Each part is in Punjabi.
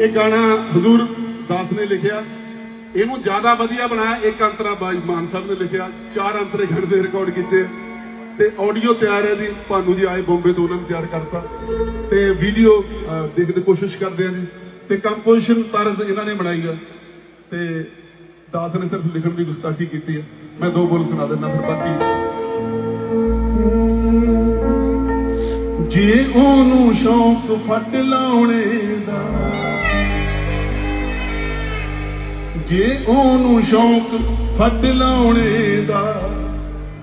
ਇਹ ਗਾਣਾ ਹਜ਼ੂਰ ਦਾਸ ਨੇ ਲਿਖਿਆ। ਇਹਨੂੰ ਜ਼ਿਆਦਾ ਵਧੀਆ ਬਣਾਇਆ, ਇੱਕ ਅੰਤਰਾ ਬਾਈ ਮਾਨ ਸਾਹਿਬ ਨੇ ਲਿਖਿਆ। ਚਾਰ ਅੰਤਰੇ ਗਣ ਦੇ ਰਿਕਾਰਡ ਕੀਤੇ। ਆ। ਤੇ ਆਡੀਓ ਤਿਆਰ ਹੈ ਜੀ, ਭਾਨੂ ਜੀ ਆਏ ਬੰਬੇ ਤੋਂ, ਉਹਨਾਂ ਨੇ ਤਿਆਰ ਕਰਤਾ। ਤੇ ਵੀਡੀਓ ਦੇਖਣ ਦੀ ਕੋਸ਼ਿਸ਼ ਕਰਦੇ ਆ ਜੀ। ਤੇ ਕੰਪੋਜੀਸ਼ਨ ਤਰਜ਼ ਇਹਨਾਂ ਨੇ ਬਣਾਈ ਆ। ਤੇ ਦਾਸ ਨੇ ਸਿਰਫ ਲਿਖਣ ਦੀ ਗੁਸਤਾਖੀ ਕੀਤੀ ਹੈ ਮੈਂ ਦੋ ਬੋਲ ਸੁਣਾ ਦਿੰਦਾ ਫਿਰ ਬਾਕੀ। ਜੇ ਉਹਨੂੰ ਸ਼ੌਂਕ ਫੱਟ ਲਾਉਣੇ ਜੇ ਉਹਨੂੰ ਸ਼ੌਂਕ ਫੱਟ ਲਾਉਣੇ ਦਾ,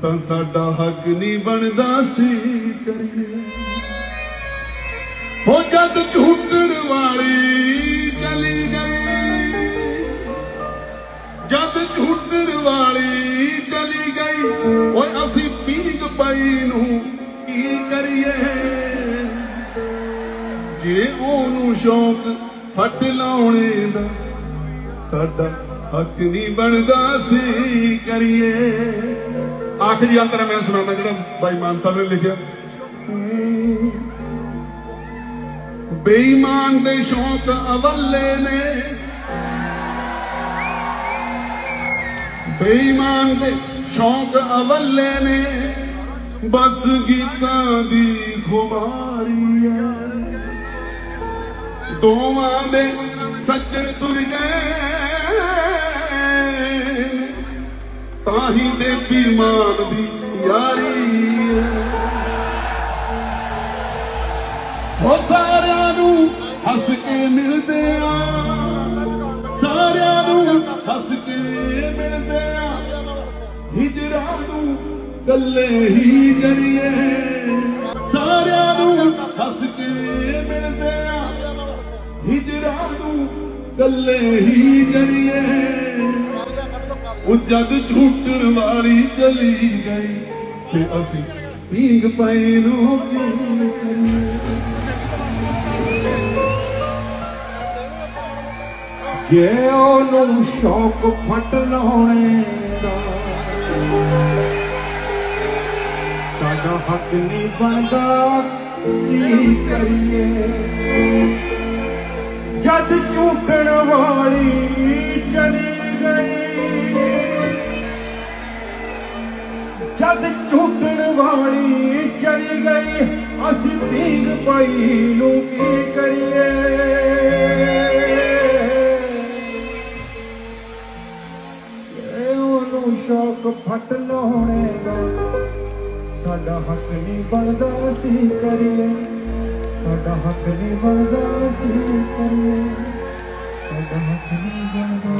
ਤਾਂ ਸਾਡਾ ਹੱਕ ਨਹੀਂ ਬਣਦਾ ਸੀ ਕਰੀਏ। ਹੋ ਜਦ ਝੂਟਣ ਵਾਲੀ ਚਲੀ ਗਈ, ਜਦ ਝੂਟਣ ਵਾਲੀ ਚਲੀ ਗਈ, ਓਏ ਅਸੀਂ ਪੀਂਗ ਪਈ ਨੂੰ ਕੀ ਕਰੀਏ? ਜੇ ਉਹਨੂੰ ਸ਼ੌਕ ਫੱਟ ਲਾਉਣੇ ਦਾ ਸਾਡਾ ਹੱਕ ਨਹੀਂ ਬਣਦਾ ਸੀ ਕਰੀਏ। ਆਖਰੀ ਅੰਤਰ ਮੈਂ ਸੁਣਾਉਣਾ ਜਿਹੜਾ ਬਾਈ ਮਾਨ ਸਾਹਿਬ ਨੇ ਲਿਖਿਆ। ਬੇਈਮਾਨ ਦੇ ਸ਼ੌਕ ਅਵੱਲੇ ਨੇ। ਬੇਈਮਾਨ ਦੇ ਸ਼ੌਕ ਅਵੱਲੇ ਨੇ। ਬਸ ਗੀਤਾਂ ਦੀ ਖੁਮਾਰੀ ਹੈ। ਦੋਵਾਂ ਦੇ ਸੱਜਣ ਤੁਰ ਗਏ। ਤਾਂ ਹੀ ਦੇ ਪੀਮਾਨ ਦੀ ਯਾਰੀ ਹੈ। ਉਹ ਸਾਰਿਆਂ ਨੂੰ ਹੱਸ ਕੇ ਮਿਲਦੇ ਆ। ਸਾਰਿਆਂ ਨੂੰ ਹੱਸ ਕੇ ਮਿਲਦੇ ਆ। ਹਿਜਰਾ ਨੂੰ ਗੱਲੇ ਹੀ ਕਰੀਏ ਸਾਰਿਆਂ ਨੂੰ ਹੱਸ ਕੇ ਨੂੰ ਗੱਲੇ ਹੀ ਕਰੀਏ ਉਹ ਜਦ ਝੂਟਣ ਵਾਲੀ ਚਲੀ ਗਈ, ਤੇ ਅਸੀਂ ਪੀਂਗ ਪਈ ਨੂੰ ਕੀ ਕਰੀਏ। ਜੇ ਉਹਨੂੰ ਸ਼ੌਕ ਫਟ ਲਾਉਣੇ ਦਾ, ਸਾਡਾ ਹੱਕ ਨਹੀਂ ਬਣਦਾ ਸੀ ਕਰੀਏ? ਜਦ ਝੂਠਣ ਵਾਲੀ ਚਲੀ ਗਈ। ਜਦ ਝੂਠਣ ਵਾਲੀ ਚਲੀ ਗਈ। ਅਸੀਂ ਪੀਂਗ ਪਈ ਨੂੰ ਕੀ ਕਰੀਏ? ਉਹਨੂੰ ਸ਼ੌਕ ਫਟ ਲਾਉਣੇ ਦਾ ਸਾਡਾ ਹੱਕ ਨਹੀਂ ਬਣਦਾ ਸੀ ਕਰੀਏ। ਸਾਡਾ ਹੱਕ ਨਹੀਂ ਬਣਦਾ ਸੀ ਕਰੀਏ। ਸਾਡਾ ਹੱਕ ਨਹੀਂ ਬਣਦਾ।